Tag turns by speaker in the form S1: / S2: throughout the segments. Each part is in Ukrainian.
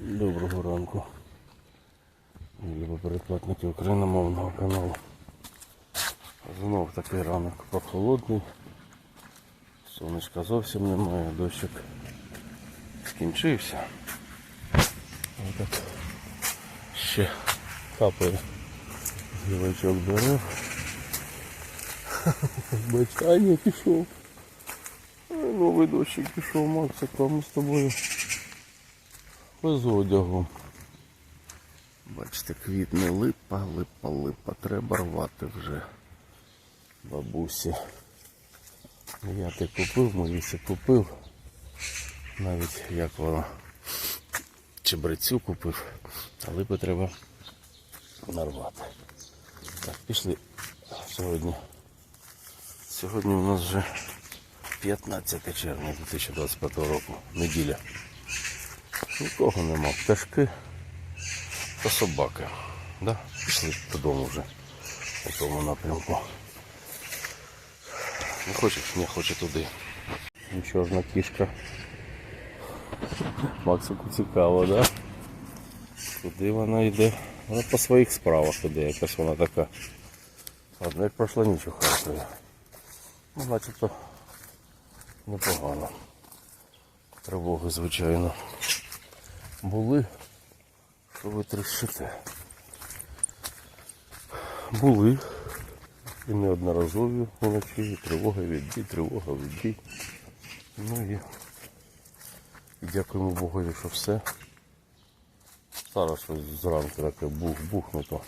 S1: Доброго ранку. Любі передплатники україномовного каналу. Знов такий ранок прохолодний. Сонечка зовсім немає, дощик скінчився. Отак ще капає гілочок дерев. Бачання пішов. Новий дощик пішов, Максик, а ми з тобою без одягу. Бачите, квітне липа, липа, липа. Треба рвати вже бабусі. Я ти купив, Моїсі купив. Навіть як воно чебрецю купив, а липи треба нарвати. Так, пішли сьогодні. Сьогодні у нас вже 15 червня 2025 року, неділя. Нікого нема. Пташки та собаки. Да? Пішли додому вже у тому напрямку. Не хочеш? Не хоче туди. Ну, Чорна кішка. Максику цікаво, да? Куди вона йде? Вона по своїх справах іде, якась вона така. Ладно, як пройшла ніч у Харкові. Ну, начебто непогано. Тривоги, звичайно, були. Що ви трішите? Були. І неодноразові вночі, тривога відбій, тривога відбій. Ну і, і дякуємо Богові, що все. Зараз ось зранку таке бух-бухнуто.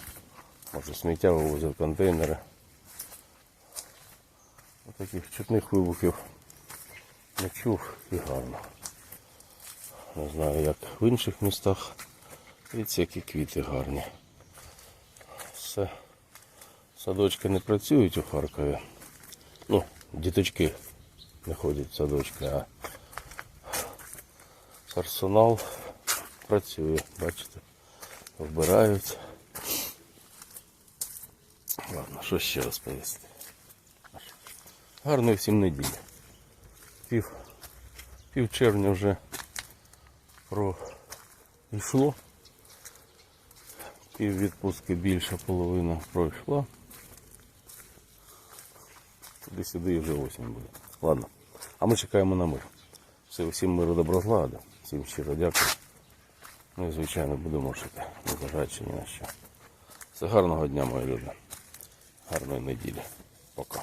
S1: Може сміття вивозять контейнери. Таких чутних вибухів не чув і гарно. Не знаю, як в інших містах. Дивіться, які квіти гарні. Все. Садочки не працюють у Харкові. Ну, діточки не ходять в садочки, а персонал працює, бачите, вбирають. Ладно, що ще розповісти? Гарної всім неділі. Пів, пів червня вже пройшло. Пів відпустки більша половина пройшла. Туди-сюди вже осінь буде. Ладно. А ми чекаємо на мир. Все, всім миру доброзлагода. Всім щиро дякую. Ну і звичайно будемо жити, незважаючи ні на що. Все гарного дня, мої люди. Гарної неділі. Пока.